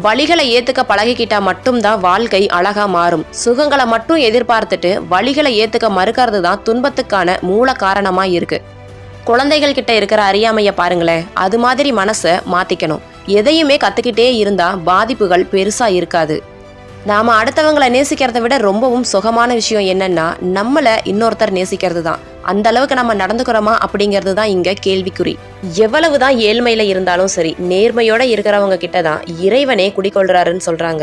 வழிகளை ஏத்துக்க பழகிக்கிட்டா மட்டும்தான் வாழ்க்கை அழகா மாறும். சுகங்களை மட்டும் எதிர்பார்த்துட்டு வழிகளை ஏத்துக்க மறுக்கிறது தான் துன்பத்துக்கான மூல காரணமா இருக்கு. குழந்தைகள் கிட்ட இருக்கிற அறியாமைய பாருங்களேன் அது மாதிரி மனசை மாத்திக்கணும். எதையுமே கத்துக்கிட்டே இருந்தா பாதிப்புகள் பெருசா இருக்காது. நாம் அடுத்தவங்களை நேசிக்கிறத விட ரொம்பவும் சுகமான விஷயம் என்னன்னா நம்மளை இன்னொருத்தர் நேசிக்கிறது தான் அந்த அளவுக்கு நம்ம நடந்துக்கிறோமா அப்படிங்கிறது தான் இங்க கேள்விக்குறி. எவ்வளவுதான் ஏழ்மையில இருந்தாலும் சரி நேர்மையோட இருக்கிறவங்க கிட்ட தான் இறைவனே குடிக்கொள்றாருன்னு சொல்றாங்க.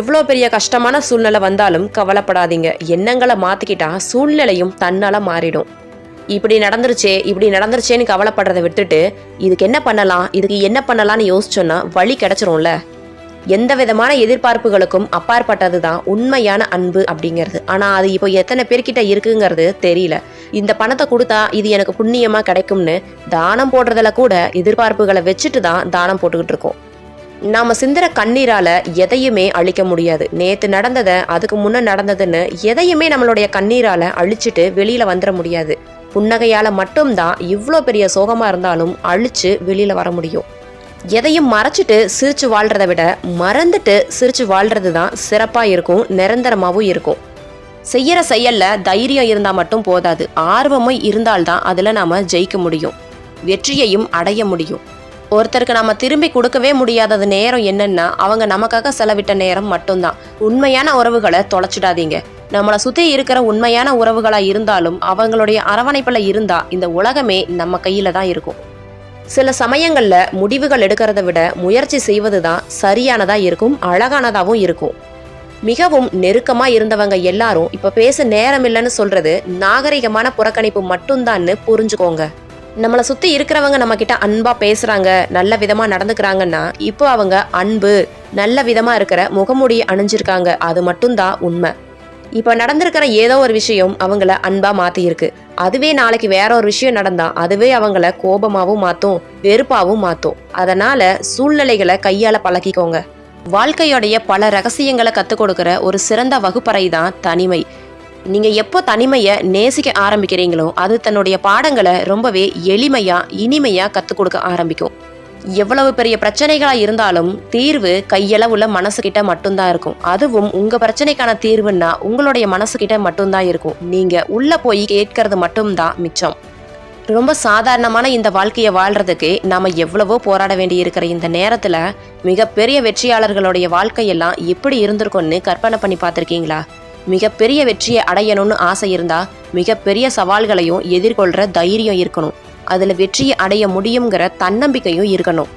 எவ்வளோ பெரிய கஷ்டமான சூழ்நிலை வந்தாலும் கவலைப்படாதீங்க. எண்ணங்களை மாற்றிக்கிட்டா சூழ்நிலையும் தன்னால் மாறிடும். இப்படி நடந்துருச்சே இப்படி நடந்துருச்சேன்னு கவலைப்படுறதை விட்டுட்டு இதுக்கு என்ன பண்ணலாம் இதுக்கு என்ன பண்ணலாம்னு யோசிச்சோன்னா வழி கிடைச்சிரும்ல? எந்த விதமான எதிர்பார்ப்புகளுக்கும் அப்பாற்பட்டது தான் உண்மையான அன்பு அப்படிங்கிறது. ஆனால் அது இப்போ எத்தனை பேர்கிட்ட இருக்குங்கிறது தெரியல. இந்த பணத்தை கொடுத்தா இது எனக்கு புண்ணியமாக கிடைக்கும்னு தானம் போடுறதுல கூட எதிர்பார்ப்புகளை வச்சுட்டு தான் தானம் போட்டுக்கிட்டு இருக்கோம். நாம சிந்துற கண்ணீரால எதையுமே அழிக்க முடியாது. நேத்து நடந்ததை அதுக்கு முன்ன நடந்ததுன்னு எதையுமே நம்மளுடைய கண்ணீரால அழிச்சிட்டு வெளியில வந்துட முடியாது. புன்னகையால மட்டும்தான் இவ்வளோ பெரிய சோகமா இருந்தாலும் அழிச்சு வெளியில வர முடியும். எதையும் மறைச்சிட்டு சிரிச்சு வாழ்கிறத விட மறந்துட்டு சிரிச்சு வாழ்றது தான் சிறப்பாக இருக்கும் நிரந்தரமாகவும் இருக்கும். செய்கிற செயலில் தைரியம் இருந்தால் மட்டும் போதாது. ஆர்வமும் இருந்தால்தான் அதில் நாம் ஜெயிக்க முடியும். வெற்றியையும் அடைய முடியும். ஒருத்தருக்கு நம்ம திரும்பி கொடுக்கவே முடியாதது நேரம் என்னன்னா அவங்க நமக்காக செலவிட்ட நேரம் மட்டும்தான். உண்மையான உறவுகளை தொலைச்சிடாதீங்க. நம்மளை சுற்றி இருக்கிற உண்மையான உறவுகளாக இருந்தாலும் அவங்களுடைய அரவணைப்பில் இருந்தால் இந்த உலகமே நம்ம கையில் தான் இருக்கும். சில சமயங்களில் முடிவுகள் எடுக்கிறத விட முயற்சி செய்வது தான் சரியானதாக இருக்கும் அழகானதாகவும் இருக்கும். மிகவும் நெருக்கமாக இருந்தவங்க எல்லாரும் இப்போ பேச நேரம் இல்லைன்னு சொல்கிறது நாகரிகமான புறக்கணிப்பு மட்டும்தான்னு புரிஞ்சுக்கோங்க. நம்மளை சுற்றி இருக்கிறவங்க நம்மக்கிட்ட அன்பாக பேசுகிறாங்க நல்ல விதமாக நடந்துக்கிறாங்கன்னா இப்போ அவங்க அன்பு நல்ல விதமாக இருக்கிற முகமூடியை அணிஞ்சிருக்காங்க அது மட்டும்தான் உண்மை. இப்போ நடந்திருக்கிற ஏதோ ஒரு விஷயம் அவங்கள அன்பா மாத்தியிருக்கு. அதுவே நாளைக்கு வேற ஒரு விஷயம் நடந்தா அதுவே அவங்கள கோபமாவும் மாத்தும் வெறுப்பாவும் மாத்தும். அதனால சூழ்நிலைகளை கையால பழக்கிக்கோங்க. வாழ்க்கையோடைய பல ரகசியங்களை கத்துக் கொடுக்கிற ஒரு சிறந்த வகுப்பறை தான் தனிமை. நீங்க எப்போ தனிமையை நேசிக்க ஆரம்பிக்கிறீங்களோ அது தன்னுடைய பாடங்களை ரொம்பவே எளிமையா இனிமையா கத்துக் கொடுக்க ஆரம்பிக்கும். எவ்வளவு பெரிய பிரச்சனைகளா இருந்தாலும் தீர்வு கையளவுல மனசுக்கிட்ட மட்டும்தான் இருக்கும். அதுவும் உங்க பிரச்சனைக்கான தீர்வுன்னா உங்களுடைய மனசுக்கிட்ட மட்டும்தான் இருக்கும். நீங்க உள்ள போய் கேட்கறது மட்டும்தான் மிச்சம். ரொம்ப சாதாரணமான இந்த வாழ்க்கையை வாழ்றதுக்கு நாம எவ்வளவோ போராட வேண்டி இருக்கிற இந்த நேரத்துல மிகப்பெரிய வெற்றியாளர்களுடைய வாழ்க்கையெல்லாம் எப்படி இருந்திருக்கும்னு கற்பனை பண்ணி பார்த்துருக்கீங்களா? மிகப்பெரிய வெற்றியை அடையணும்னு ஆசை இருந்தா மிகப்பெரிய சவால்களையும் எதிர்கொள்ற தைரியம் இருக்கணும். அதில் வெற்றியை அடைய முடியுங்கிற தன்னம்பிக்கையும் இருக்கணும்.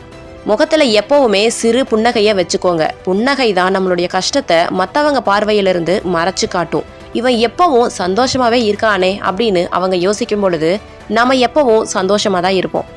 முகத்தில் எப்போவுமே சிறு புன்னகையை வச்சுக்கோங்க. புன்னகை தான் நம்மளுடைய கஷ்டத்தை மற்றவங்க பார்வையிலிருந்து மறைச்சு காட்டும். இவன் எப்பவும் சந்தோஷமாவே இருக்கானே அப்படின்னு அவங்க யோசிக்கும் பொழுது நம்ம எப்பவும் சந்தோஷமாக தான் இருப்போம்.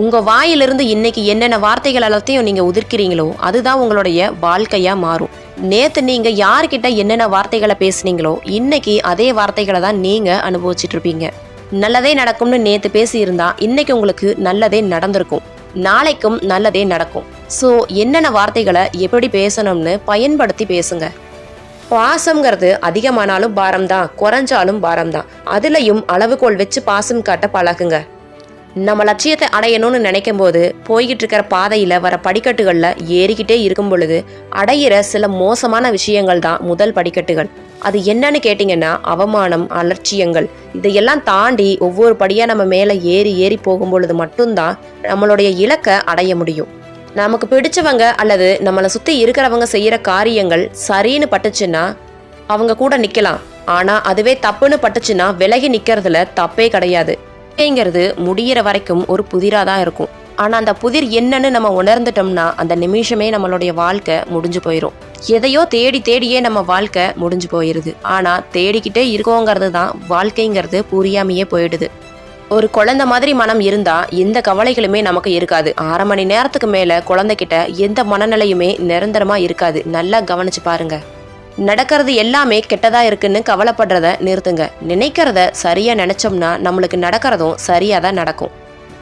உங்கள் வாயிலிருந்து இன்னைக்கு என்னென்ன வார்த்தைகள் எல்லாத்தையும் நீங்கள் உதிர்க்கிறீங்களோ அதுதான் உங்களுடைய வாழ்க்கையாக மாறும். நேற்று நீங்கள் யார்கிட்ட என்னென்ன வார்த்தைகளை பேசுனீங்களோ இன்னைக்கு அதே வார்த்தைகளை தான் நீங்கள் அனுபவிச்சுட்டு இருப்பீங்க. நல்லதே நடக்கும்னு நேற்று பேசியிருந்தா இன்னைக்கு உங்களுக்கு நல்லதே நடந்திருக்கும். நாளைக்கும் நல்லதே நடக்கும். ஸோ என்னென்ன வார்த்தைகளை எப்படி பேசணும்னு பயன்படுத்தி பேசுங்க. பாசம்ங்கிறது அதிகமானாலும் பாரம் தான் குறைஞ்சாலும் பாரம் தான் அதுலயும் அளவுகோல் வச்சு பாசம் காட்ட பழகுங்க. நம்ம லட்சியத்தை அடையணும்னு நினைக்கும் போது போய்கிட்டு இருக்கிற பாதையில வர படிக்கட்டுகள்ல ஏறிக்கிட்டே இருக்கும் பொழுது அடையிற சில மோசமான விஷயங்கள் தான் முதல் படிக்கட்டுகள். அது என்னன்னு கேட்டிங்கன்னா அவமானம் அலட்சியங்கள். இதையெல்லாம் தாண்டி ஒவ்வொரு படியா நம்ம மேல ஏறி ஏறி போகும் பொழுது மட்டும்தான் நம்மளுடைய இலக்கை அடைய முடியும். நமக்கு பிடிச்சவங்க அல்லது நம்மளை சுத்தி இருக்கிறவங்க செய்யற காரியங்கள் சரின்னு பட்டுச்சுன்னா அவங்க கூட நிக்கலாம். ஆனா அதுவே தப்புன்னு பட்டுச்சுன்னா விலகி நிக்கிறதுல தப்பே கிடையாது. வாழ்க்கைங்கிறது முடியிற வரைக்கும் ஒரு புதிராக தான் இருக்கும். ஆனா அந்த புதிர் என்னன்னு நம்ம உணர்ந்துட்டோம்னா அந்த நிமிஷமே நம்மளுடைய வாழ்க்கை முடிஞ்சு போயிடும் எதையோ தேடி தேடியே நம்ம வாழ்க்கை முடிஞ்சு போயிருது. ஆனா தேடிக்கிட்டே இருக்கோங்கிறது தான் வாழ்க்கைங்கிறது புரியாமையே போயிடுது. ஒரு குழந்தை மாதிரி மனம் இருந்தா எந்த கவலைகளுமே நமக்கு இருக்காது. அரை மணி நேரத்துக்கு மேல குழந்தைகிட்ட எந்த மனநிலையுமே நிரந்தரமா இருக்காது. நல்லா கவனிச்சு பாருங்க. நடக்கிறது எல்லாமே கெட்டதா இருக்குன்னு கவலைப்படுறத நிறுத்துங்க. நினைக்கிறத சரியா நினைச்சோம்னா நம்மளுக்கு நடக்கிறதும் சரியா தான் நடக்கும்.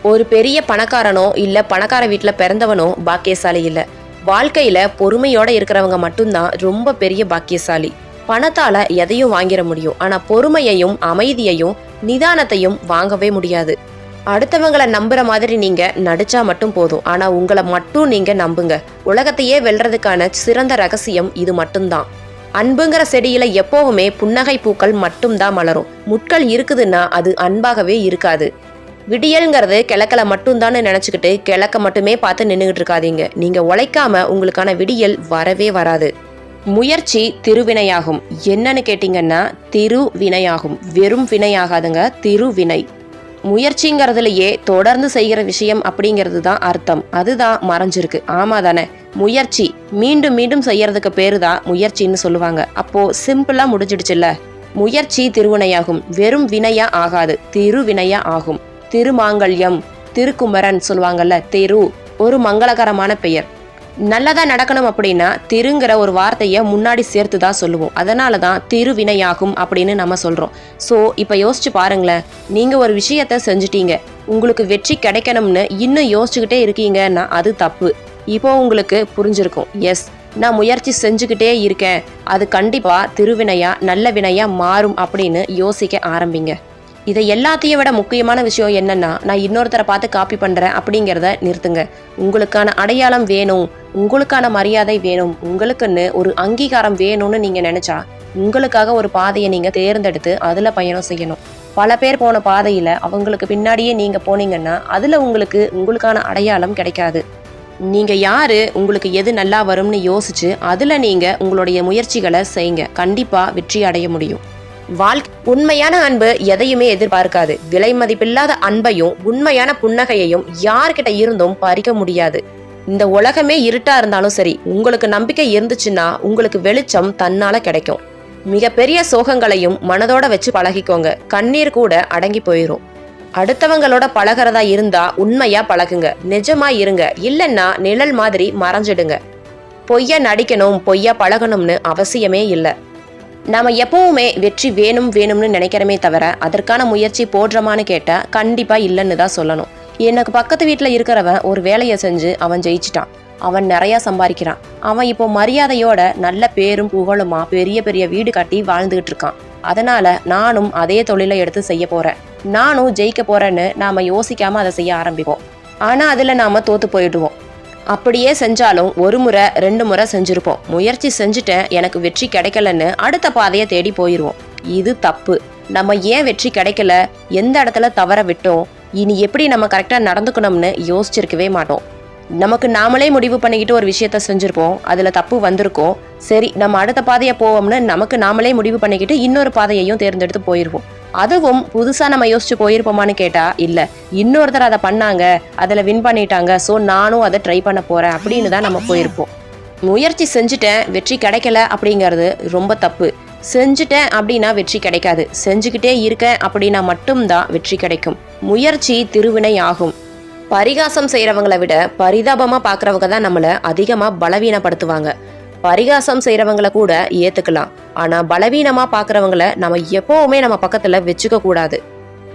ஒரு பெரிய பணக்காரனோ இல்ல பணக்கார வீட்டுல பிறந்தவனோ பாக்கியசாலி இல்ல. வாழ்க்கையில பொறுமையோட இருக்கிறவங்க மட்டும்தான் ரொம்ப பெரிய பாக்கியசாலி. பணத்தால எதையும் வாங்கிட முடியும். ஆனா பொறுமையையும் அமைதியையும் நிதானத்தையும் வாங்கவே முடியாது. அடுத்தவங்களை நம்புற மாதிரி நீங்க நடிச்சா மட்டும் போதும். ஆனா உங்களை மட்டும் நீங்க நம்புங்க. உலகத்தையே வெல்றதுக்கான சிறந்த ரகசியம் இது மட்டும்தான். அன்புங்கிற செடியில எப்போவுமே புன்னகை பூக்கள் மட்டும்தான் மலரும். முட்கள் இருக்குதுன்னா அது அன்பாகவே இருக்காது. விடியல்ங்கிறது கிழக்கில் மட்டும்தான் நினச்சிக்கிட்டு கிழக்க மட்டுமே பார்த்து நின்றுகிட்டு இருக்காதீங்க. நீங்கள் உழைக்காம உங்களுக்கான விடியல் வரவே வராது. முயற்சி திருவினையாகும். என்னன்னு கேட்டிங்கன்னா திருவினையாகும். வெறும் வினையாகாதுங்க திருவினை. முயற்சிங்கிறதுலையே தொடர்ந்து செய்கிற விஷயம் அப்படிங்கிறது தான் அர்த்தம். அதுதான் மறைஞ்சிருக்கு. ஆமா தானே? முயற்சி. மீண்டும் மீண்டும் செய்யறதுக்கு பேரு தான் முயற்சின்னு சொல்லுவாங்க. அப்போ சிம்பிளா முடிஞ்சிடுச்சுல்ல? முயற்சி திருவினையாகும். வெறும் வினையா ஆகாது. திருவினையா ஆகும். திருமாங்கல்யம் திருக்குமரன் சொல்லுவாங்கல்ல திரு. ஒரு மங்களகரமான பெயர். நல்லதா நடக்கணும் அப்படின்னா திருங்கிற ஒரு வார்த்தையை முன்னாடி சேர்த்து தான் சொல்லுவோம். அதனால தான் திருவினையாகும் அப்படின்னு நம்ம சொல்றோம். ஸோ இப்போ யோசிச்சு பாருங்களேன். நீங்க ஒரு விஷயத்த செஞ்சுட்டீங்க. உங்களுக்கு வெற்றி கிடைக்கணும்னு இன்னும் யோசிச்சுக்கிட்டே இருக்கீங்கன்னா அது தப்பு. இப்போ உங்களுக்கு புரிஞ்சிருக்கும். எஸ் நான் முயற்சி செஞ்சுக்கிட்டே இருக்கேன். அது கண்டிப்பா திருவினையா நல்ல வினையா மாறும் அப்படின்னு யோசிக்க ஆரம்பிங்க. இதை எல்லாத்தையும் விட முக்கியமான விஷயம் என்னன்னா நான் இன்னொருத்தரை பார்த்து காப்பி பண்றேன் அப்படிங்கிறத நிறுத்துங்க. உங்களுக்கான அடையாளம் வேணும். உங்களுக்கான மரியாதை வேணும். உங்களுக்குன்னு ஒரு அங்கீகாரம் வேணும்னு நீங்க நினைச்சா உங்களுக்காக ஒரு பாதையை நீங்க தேர்ந்தெடுத்து அதுல பயணம் செய்யணும். பல பேர் போன பாதையில அவங்களுக்கு பின்னாடியே நீங்க போனீங்கன்னா அதுல உங்களுக்கு உங்களுக்கான அடையாளம் கிடைக்காது. நீங்க யாரு உங்களுக்கு எது நல்லா வரும்னு யோசிச்சு அதுல நீங்க உங்களுடைய முயற்சிகளை செய்யுங்க. கண்டிப்பா வெற்றி அடைய முடியும். வாழ்க்கை உண்மையான அன்பு எதையுமே எதிர்பார்க்காது. விலை மதிப்பில்லாத அன்பையும் உண்மையான புன்னகையையும் யார்கிட்ட இருந்தும் பறிக்க முடியாது. இந்த உலகமே இருட்டா இருந்தாலும் சரி உங்களுக்கு நம்பிக்கை இருந்துச்சுன்னா உங்களுக்கு வெளிச்சம் தன்னால கிடைக்கும். மிகப்பெரிய சோகங்களையும் மனதோட வச்சு பழகிக்கோங்க. கண்ணீர் கூட அடங்கி போயிரும். அடுத்தவங்களோட பழகிறதா இருந்தா உண்மையா பழகுங்க. நிஜமா இருங்க. இல்லைன்னா நிழல் மாதிரி மறைஞ்சிடுங்க. பொய்யா நடிக்கணும் பொய்யா பழகணும்னு அவசியமே இல்லை. நாம் எப்பவுமே வெற்றி வேணும் வேணும்னு நினைக்கிறமே தவிர அதற்கான முயற்சி போடுறோமான்னு கேட்டால் கண்டிப்பாக இல்லைன்னு தான் சொல்லணும். எனக்கு பக்கத்து வீட்டில் இருக்கிறவன் ஒரு வேலையை செஞ்சு அவன் ஜெயிச்சிட்டான். அவன் நிறையா சம்பாதிக்கிறான். அவன் இப்போ மரியாதையோட நல்ல பேரும் புகழுமா பெரிய பெரிய வீடு கட்டி வாழ்ந்துகிட்டு இருக்கான். அதனால நானும் அதே தொழிலை எடுத்து செய்ய போறேன். நானும் ஜெயிக்க போறேன்னு நாம யோசிக்காம அதை செய்ய ஆரம்பிப்போம். ஆனா அதுல நாம தோத்து போயிடுவோம். அப்படியே செஞ்சாலும் ஒரு முறை ரெண்டு முறை செஞ்சிருப்போம். முயற்சி செஞ்சுட்டேன் எனக்கு வெற்றி கிடைக்கலன்னு அடுத்த பாதையை தேடி போயிடுவோம் இது தப்பு. நம்ம ஏன் வெற்றி கிடைக்கல? எந்த இடத்துல தவற விட்டோம்? இனி எப்படி நம்ம கரெக்டாக நடந்துக்கணும்னு யோசிச்சிருக்கவே மாட்டோம். நமக்கு நாமளே முடிவு பண்ணிக்கிட்டு ஒரு விஷயத்த செஞ்சுருப்போம். அதில் தப்பு வந்திருக்கோம். சரி நம்ம அடுத்த பாதையை போவோம்னு நமக்கு நாமளே முடிவு பண்ணிக்கிட்டு இன்னொரு பாதையையும் தேர்ந்தெடுத்து போயிடுவோம் அதுவும் புதுசா நம்ம யோசிச்சு போயிருப்போமான்னு கேட்டா இல்ல. இன்னொருத்தர் அதை பண்ணாங்க அதுல வின் பண்ணிட்டாங்க ஸோ நானும் அதை ட்ரை பண்ண போறேன் அப்படின்னு தான் நம்ம போயிருப்போம். முயற்சி செஞ்சுட்டேன் வெற்றி கிடைக்கல அப்படிங்கிறது ரொம்ப தப்பு. செஞ்சுட்டேன் அப்படின்னா வெற்றி கிடைக்காது. செஞ்சுக்கிட்டே இருக்கேன் அப்படின்னா மட்டும்தான் வெற்றி கிடைக்கும். முயற்சி திருவினை ஆகும். பரிகாசம் செய்கிறவங்களை விட பரிதாபமாக பார்க்குறவங்க தான் நம்மளை அதிகமாக பலவீனப்படுத்துவாங்க. பரிகாசம் செய்கிறவங்கள கூட ஏற்றுக்கலாம் ஆனால் பலவீனமாக பார்க்குறவங்கள நம்ம எப்போவுமே நம்ம பக்கத்தில் வச்சுக்க கூடாது.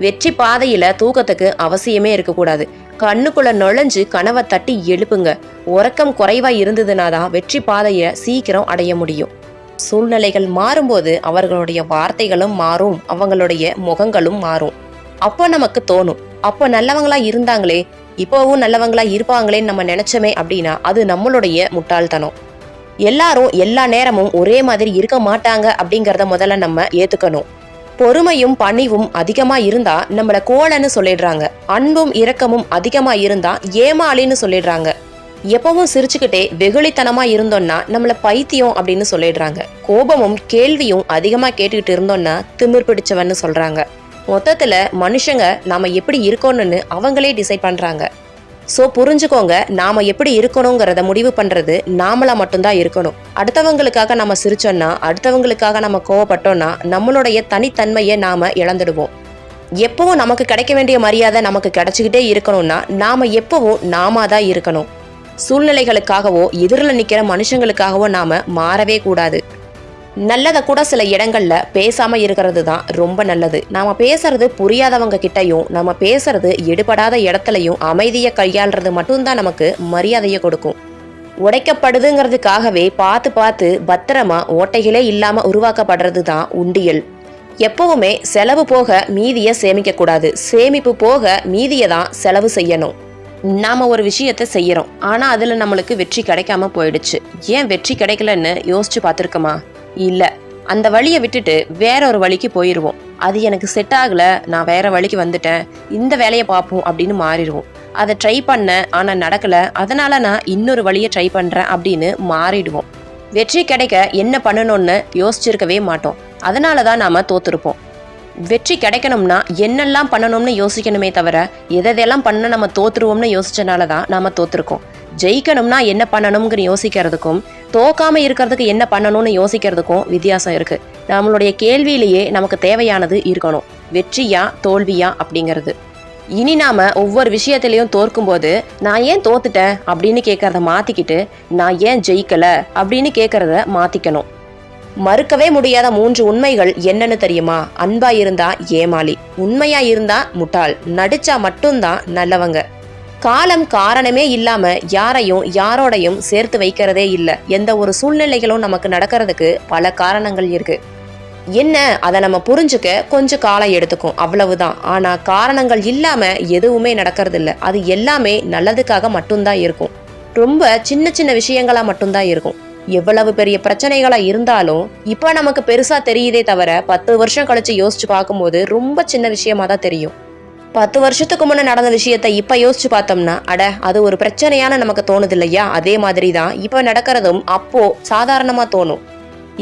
வெற்றி பாதையில் தூக்கத்துக்கு அவசியமே இருக்கக்கூடாது கண்ணுக்குள்ள நுழைஞ்சு கனவை தட்டி எழுப்புங்க. உறக்கம் குறைவாக இருந்ததுனா தான் வெற்றி பாதையை சீக்கிரம் அடைய முடியும். சூழ்நிலைகள் மாறும்போது அவர்களுடைய வார்த்தைகளும் மாறும். அவங்களுடைய முகங்களும் மாறும். அப்போ நமக்கு தோணும். அப்போ நல்லவங்களா இருந்தாங்களே இப்போவும் நல்லவங்களா இருப்பாங்களேன்னு நம்ம நினைச்சோமே அப்படின்னா அது நம்மளுடைய முட்டாள்தனம். எல்லாரும் எல்லா நேரமும் ஒரே மாதிரி இருக்க மாட்டாங்க அப்படிங்கறத முதல்ல நம்ம ஏத்துக்கணும். பொறுமையும் பணிவும் அதிகமா இருந்தா நம்மள கோலன்னு சொல்லிடுறாங்க. அன்பும் இரக்கமும் அதிகமா இருந்தா ஏமாளின்னு சொல்லிடுறாங்க. எப்பவும் சிரிச்சுக்கிட்டே வெகுளித்தனமா இருந்தோம்னா நம்மள பைத்தியம் அப்படின்னு சொல்லிடுறாங்க. கோபமும் கேள்வியும் அதிகமா கேட்டுக்கிட்டு இருந்தோம்னா திமிர் பிடிச்சவன்னு சொல்றாங்க. மொத்தத்துல மனுஷங்க நாம எப்படி இருக்கோம்னு அவங்களே டிசைட் பண்றாங்க. ஸோ புரிஞ்சுக்கோங்க நாம எப்படி இருக்கணுங்கிறத முடிவு பண்றது நாமளா மட்டும்தான் இருக்கணும். அடுத்தவங்களுக்காக நம்ம சிரிச்சோம்னா அடுத்தவங்களுக்காக நம்ம கோவப்பட்டோம்னா நம்மளுடைய தனித்தன்மையை நாம இழந்துடுவோம். எப்பவும் நமக்கு கிடைக்க வேண்டிய மரியாதை நமக்கு கிடைச்சிக்கிட்டே இருக்கணும்னா நாம எப்பவும் நாம தான் இருக்கணும். சூழ்நிலைகளுக்காகவோ எதிரில் நிற்கிற மனுஷங்களுக்காகவோ நாம மாறவே கூடாது. நல்லதை கூட சில இடங்களில் பேசாமல் இருக்கிறது தான் ரொம்ப நல்லது. நாம் பேசுறது புரியாதவங்க கிட்டயும் நம்ம பேசுறது எடுபடாத இடத்துலையும் அமைதியை கையாளுறது மட்டும்தான் நமக்கு மரியாதையை கொடுக்கும். உடைக்கப்படுதுங்கிறதுக்காகவே பார்த்து பார்த்து பத்திரமா ஓட்டைகளே இல்லாமல் உருவாக்கப்படுறது தான் உண்டியல். எப்பவுமே செலவு போக மீதியை சேமிக்கக்கூடாது சேமிப்பு போக மீதியை தான் செலவு செய்யணும். நாம ஒரு விஷயத்த செய்யறோம். ஆனா அதுல நம்மளுக்கு வெற்றி கிடைக்காம போயிடுச்சு. ஏன் வெற்றி கிடைக்கலன்னு யோசிச்சு பார்த்துருக்கோமா? இல்லை. அந்த வழியை விட்டுட்டு வேற ஒரு வழிக்கு போயிடுவோம் அது எனக்கு செட் ஆகல நான் வேற வழிக்கு வந்துட்டேன். இந்த வேலையை பார்ப்போம் அப்படின்னு மாறிடுவோம். அதை ட்ரை பண்ணேன் ஆனா நடக்கல. அதனால நான் இன்னொரு வழியை ட்ரை பண்றேன் அப்படின்னு மாறிடுவோம். வெற்றி கிடைக்க என்ன பண்ணணும்னு யோசிச்சிருக்கவே மாட்டோம். அதனால தான் நாம தோத்துருப்போம். வெற்றி கிடைக்கணும்னா என்னெல்லாம் பண்ணணும்னு யோசிக்கணுமே தவிர எதெல்லாம் பண்ண நம்ம தோத்துருவோம்னு யோசிச்சனால தான் நாம தோத்துருக்கோம். ஜெயிக்கணும்னா என்ன பண்ணணுங்கிற யோசிக்கிறதுக்கும் தோக்காம இருக்கிறதுக்கு என்ன பண்ணணும்னு யோசிக்கிறதுக்கும் வித்தியாசம் இருக்கு. நம்மளுடைய கேள்வியிலேயே நமக்கு தேவையானது இருக்கணும். வெற்றியா தோல்வியா அப்படிங்கிறது. இனி நாம ஒவ்வொரு விஷயத்திலையும் தோற்கும்போது நான் ஏன் தோத்துட்டேன் அப்படின்னு கேட்கறத மாத்திக்கிட்டு நான் ஏன் ஜெயிக்கல அப்படின்னு கேட்கறத மாத்திக்கணும். மறுக்கவே முடியாத மூன்று உண்மைகள் என்னன்னு தெரியுமா? அன்பா இருந்தா ஏமாளி உண்மையா இருந்தா முட்டாள் நடிச்சா மட்டும்தான் நல்லவங்க. காலம் காரணமே இல்லாம யாரையும் யாரோடையும் சேர்த்து வைக்கிறதே இல்லை. எந்த ஒரு சூழ்நிலைகளும் நமக்கு நடக்கிறதுக்கு பல காரணங்கள் இருக்கு. என்ன? அதை நம்ம புரிஞ்சுக்க கொஞ்சம் காலம் எடுத்துக்கும். அவ்வளவுதான். ஆனா காரணங்கள் இல்லாம எதுவுமே நடக்கிறதில்ல. அது எல்லாமே நல்லதுக்காக மட்டும்தான் இருக்கும். ரொம்ப சின்ன சின்ன விஷயங்களா மட்டும்தான் இருக்கும். எவ்வளவு பெரிய பிரச்சனைகளா இருந்தாலும் இப்ப நமக்கு பெருசா தெரியுதே தவிர பத்து வருஷம் கழிச்சு யோசிச்சு பார்க்கும்போது ரொம்ப சின்ன விஷயமா தான் தெரியும். பத்து வருஷத்துக்கு முன்ன நடந்த விஷயத்த இப்ப யோசிச்சு பார்த்தோம்னா அட அது ஒரு பிரச்சனையான நமக்கு தோணுது இல்லையா அதே மாதிரி தான் இப்ப நடக்கிறதும் அப்போ சாதாரணமா தோணும்.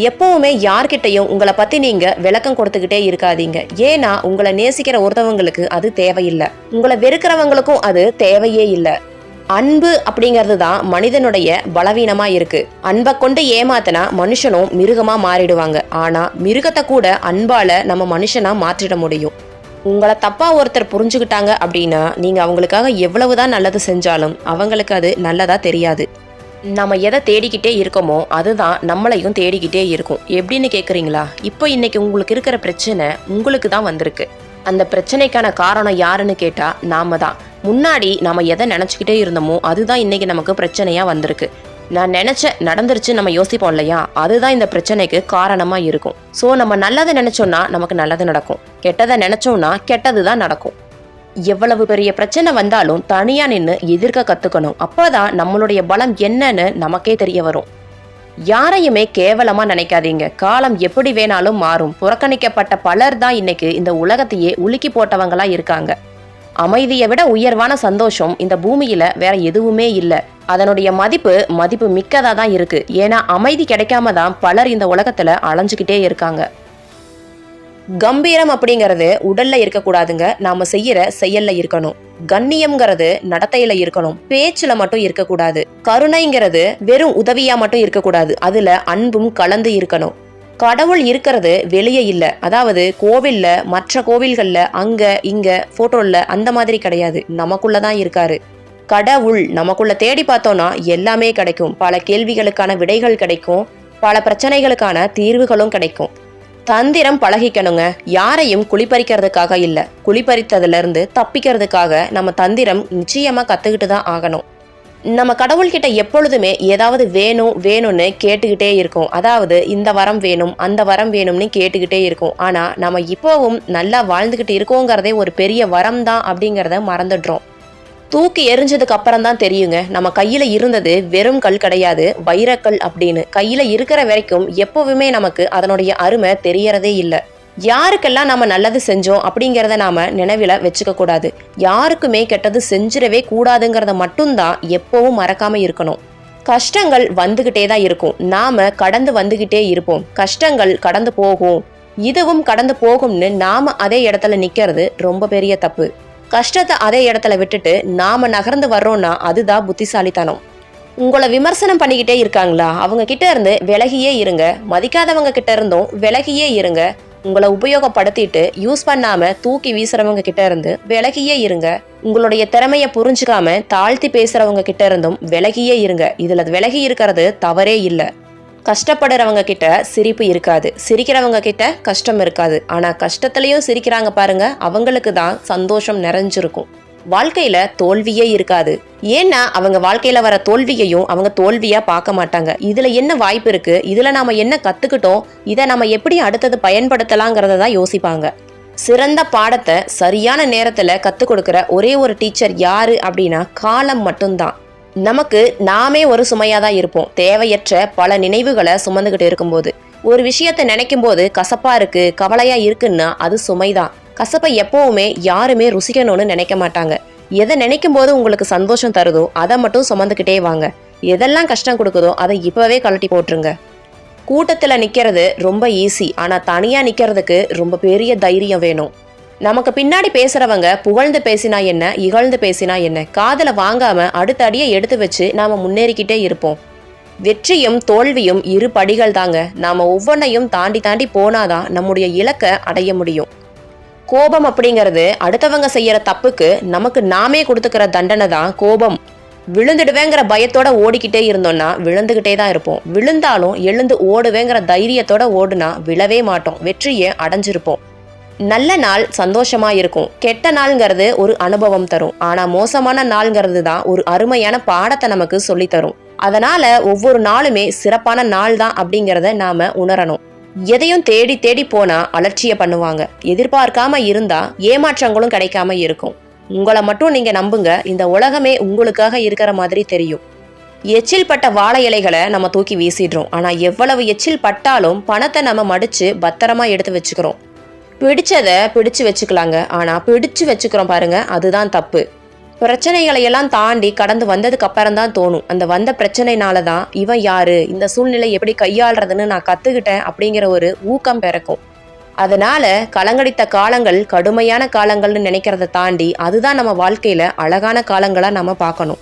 எப்பவுமே யார்கிட்டையும் உங்களை பத்தி நீங்க விளக்கம் கொடுத்துக்கிட்டே இருக்காதீங்க. ஏன்னா உங்களை நேசிக்கிற ஒருத்தவங்களுக்கு அது தேவையில்லை. உங்களை வெறுக்கிறவங்களுக்கும் அது தேவையே இல்லை. அன்பு அப்படிங்கிறது தான் மனிதனுடைய பலவீனமா இருக்கு. அன்பை கொண்டு ஏமாத்தினா மனுஷனும் மிருகமா மாறிடுவாங்க. ஆனா மிருகத்தை கூட அன்பால நம்ம மனுஷனா மாற்றிட முடியும். உங்களை தப்பா ஒருத்தர் புரிஞ்சுக்கிட்டாங்க அப்படின்னா நீங்க அவங்களுக்காக எவ்வளவுதான் நல்லது செஞ்சாலும் அவங்களுக்கு அது நல்லதா தெரியாது. நம்ம எதை தேடிக்கிட்டே இருக்கோமோ அதுதான் நம்மளையும் தேடிக்கிட்டே இருக்கும். எப்படின்னு கேட்குறீங்களா இப்போ இன்னைக்கு உங்களுக்கு இருக்கிற பிரச்சனை உங்களுக்கு தான் வந்திருக்கு. அந்த பிரச்சனைக்கான காரணம் யாருன்னு கேட்டால் நாம தான். முன்னாடி நம்ம எதை நினச்சிக்கிட்டே இருந்தோமோ அதுதான் இன்றைக்கி நமக்கு பிரச்சனையாக வந்திருக்கு. நான் நினச்ச நடந்துருச்சு நம்ம யோசிப்போம் இல்லையா? அதுதான் இந்த பிரச்சனைக்கு காரணமாக இருக்கும். ஸோ நம்ம நல்லதை நினச்சோன்னா நமக்கு நல்லது நடக்கும். கெட்டதை நினச்சோன்னா கெட்டது தான் நடக்கும். எவ்வளவு பெரிய பிரச்சனை வந்தாலும் தனியாக நின்று எதிர்க்க கற்றுக்கணும் அப்போதான் நம்மளுடைய பலம் என்னன்னு நமக்கே தெரிய வரும். யாரையுமே கேவலமா நினைக்காதீங்க. காலம் எப்படி வேணாலும் மாறும். புறக்கணிக்கப்பட்ட பலர் தான் இன்னைக்கு இந்த உலகத்தையே உலுக்கி போட்டவங்களா இருக்காங்க. அமைதியை விட உயர்வான சந்தோஷம் இந்த பூமியில வேற எதுவுமே இல்லை. அதனுடைய மதிப்பு மதிப்பு மிக்கதா தான் இருக்கு. ஏன்னா அமைதி கிடைக்காம தான் பலர் இந்த உலகத்துல அலைஞ்சுக்கிட்டே இருக்காங்க. கம்பீரம் அப்படிங்கிறது உடல்ல இருக்கக்கூடாதுங்க. நாம செய்யற செயல்ல இருக்கணும். கண்ணியம்ங்கிறது நடத்தையில இருக்கணும். பேச்சுல மட்டும் இருக்கக்கூடாது. கருணைங்கிறது வெறும் உதவியா மட்டும் இருக்கக்கூடாது. அதுல அன்பும் கலந்து இருக்கணும். கடவுள் இருக்கிறது வெளியே இல்லை. அதாவது கோவில்ல மற்ற கோவில்கள்ல அங்க இங்க போட்டோல அந்த மாதிரி கிடையாது. நமக்குள்ள தான் இருக்காரு. கடவுள் நமக்குள்ள தேடி பார்த்தோம்னா எல்லாமே கிடைக்கும். பல கேள்விகளுக்கான விடைகள் கிடைக்கும். பல பிரச்சனைகளுக்கான தீர்வுகளும் கிடைக்கும். தந்திரம் பழகிக்கணுங்க. யாரையும் குளிப்பறிக்கிறதுக்காக இல்ல. குளிப்பறித்ததுல இருந்து தப்பிக்கிறதுக்காக நம்ம தந்திரம் நிச்சயமா கத்துக்கிட்டு தான் ஆகணும். நம்ம கடவுள்கிட்ட எப்பொழுதுமே ஏதாவது வேணும் வேணும்னு கேட்டுக்கிட்டே இருக்கும். அதாவது இந்த வரம் வேணும் அந்த வரம் வேணும்னு கேட்டுக்கிட்டே இருக்கும். ஆனால் நம்ம இப்போவும் நல்லா வாழ்ந்துக்கிட்டு இருக்கோங்கிறதே ஒரு பெரிய வரம் தான் அப்படிங்கிறத மறந்துடுறோம். தூக்கி எரிஞ்சதுக்கு அப்புறம் தான் தெரியுங்க. நம்ம கையில இருந்தது வெறும் கல் கிடையாது வைரக்கல் அப்படின்னு. கையில இருக்கிற வரைக்கும் எப்பவுமே நமக்கு அதனுடைய அருமை தெரியறதே இல்லை. யாருக்கெல்லாம் நம்ம நல்லது செஞ்சோம் அப்படிங்கிறத நாம் நினைவில் வச்சுக்கக்கூடாது யாருக்குமே கெட்டது செஞ்சிடவே கூடாதுங்கிறத மட்டும்தான் எப்போவும் மறக்காமல் இருக்கணும். கஷ்டங்கள் வந்துக்கிட்டே தான் இருக்கும். நாம் கடந்து வந்துக்கிட்டே இருப்போம். கஷ்டங்கள் கடந்து போகும். இதுவும் கடந்து போகும்னு நாம அதே இடத்துல நிற்கிறது ரொம்ப பெரிய தப்பு. கஷ்டத்தை அதே இடத்துல விட்டுட்டு நாம் நகர்ந்து வர்றோம்னா அதுதான் புத்திசாலித்தனம். உங்களை விமர்சனம் பண்ணிக்கிட்டே இருக்காங்களா? அவங்க கிட்ட இருந்து விலகியே இருங்க. மதிக்காதவங்க கிட்ட இருந்தும் விலகியே இருங்க. உங்களை உபயோகப்படுத்திட்டு யூஸ் பண்ணாம தூக்கி வீசுறவங்க கிட்ட இருந்து விலகியே இருங்க. உங்களுடைய திறமையை புரிஞ்சுக்காம தாழ்த்தி பேசுறவங்க கிட்ட இருந்தும் விலகியே இருங்க. இதுல விலகி இருக்கிறது தவறே இல்லை. கஷ்டப்படுறவங்க கிட்ட சிரிப்பு இருக்காது. சிரிக்கிறவங்க கிட்ட கஷ்டம் இருக்காது. ஆனா கஷ்டத்துலயும் சிரிக்கிறாங்க பாருங்க. அவங்களுக்கு தான் சந்தோஷம் நிறைஞ்சிருக்கும். வாழ்க்கையில தோல்வியே இருக்காது. ஏன்னா அவங்க வாழ்க்கையில வர தோல்வியையும் அவங்க தோல்வியா பார்க்க மாட்டாங்க. இதுல என்ன வாய்ப்பு இருக்கு? இதுல நாம என்ன கத்துக்கிட்டோம்? இதை நம்ம எப்படி அடுத்தது பயன்படுத்தலாங்கிறத தான் யோசிப்பாங்க. சிறந்த பாடத்தை சரியான நேரத்துல கத்துக் கொடுக்கிற ஒரே ஒரு டீச்சர் யாரு அப்படின்னா காலம் மட்டும்தான். நமக்கு நாமே ஒரு சுமையாக தான் இருப்போம். தேவையற்ற பல நினைவுகளை சுமந்துகிட்டு இருக்கும்போது. ஒரு விஷயத்தை நினைக்கும் போது கசப்பா இருக்கு கவலையா இருக்குன்னா அது சுமைதான். கசப்பை எப்போவுமே யாருமே ருசிக்கணும்னு நினைக்க மாட்டாங்க. எதை நினைக்கும் போது உங்களுக்கு சந்தோஷம் தருதோ அதை மட்டும் சுமந்துக்கிட்டே வாங்க. எதெல்லாம் கஷ்டம் கொடுக்குதோ அதை இப்பவே கழட்டி போட்டுருங்க. கூட்டத்தில் நிற்கிறது ரொம்ப ஈஸி ஆனால் தனியாக நிற்கிறதுக்கு ரொம்ப பெரிய தைரியம் வேணும். நமக்கு பின்னாடி பேசுகிறவங்க புகழ்ந்து பேசினா என்ன இகழ்ந்து பேசினா என்ன காதல வாங்காமல் அடுத்த அடியை எடுத்து வச்சு நாம் முன்னேறிக்கிட்டே இருப்போம். வெற்றியும் தோல்வியும் இரு படிகள் தாங்க. நாம் ஒவ்வொன்றையும் தாண்டி தாண்டி போனாதான் நம்முடைய இலக்கை அடைய முடியும். கோபம் அப்படிங்கிறது அடுத்தவங்க செய்யற தப்புக்கு நமக்கு நாமே கொடுத்துக்கிற தண்டனை தான் கோபம். விழுந்துடுவேங்கிற பயத்தோட ஓடிக்கிட்டே இருந்தோம்னா விழுந்துகிட்டே தான் இருப்போம். விழுந்தாலும் எழுந்து ஓடுவேங்கிற தைரியத்தோட ஓடுனா விழவே மாட்டோம். வெற்றியை அடைஞ்சிருப்போம். நல்ல நாள் சந்தோஷமா இருக்கும். கெட்ட நாள்ங்கிறது ஒரு அனுபவம் தரும். ஆனா மோசமான நாள்ங்கிறது தான் ஒரு அருமையான பாடத்தை நமக்கு சொல்லித் தரும். அதனால ஒவ்வொரு நாளுமே சிறப்பான நாள் தான் அப்படிங்கிறத நாம உணரணும். எதையும் தேடி தேடி போனா அலட்சிய பண்ணுவாங்க. எதிர்பார்க்காம இருந்தா ஏமாற்றங்களும் கிடைக்காம இருக்கும். உங்களை மட்டும் நீங்க நம்புங்க. இந்த உலகமே உங்களுக்காக இருக்கிற மாதிரி தெரியும். எச்சில் பட்ட வாழை இலைகளை நம்ம தூக்கி வீசிடுறோம். ஆனா எவ்வளவு எச்சில் பட்டாலும் பணத்தை நம்ம மடிச்சு பத்திரமா எடுத்து வச்சுக்கிறோம். பிடிச்சதை பிடிச்சு வச்சுக்கலாங்க. ஆனா பிடிச்சு வச்சுக்கிறோம் பாருங்க அதுதான் தப்பு. பிரச்சனைகளை எல்லாம் தாண்டி கடந்து வந்ததுக்கு அப்புறம் தான் தோணும். அந்த வந்த பிரச்சனைனால தான் இவன் யாரு? இந்த சூழ்நிலை எப்படி கையாளுறதுன்னு நான் கத்துக்கிட்டேன் அப்படிங்கிற ஒரு ஊக்கம் பிறக்கும். அதனால கலங்கடித்த காலங்கள் கடுமையான காலங்கள்னு நினைக்கிறத தாண்டி அதுதான் நம்ம வாழ்க்கையில அழகான காலங்களா நம்ம பார்க்கணும்.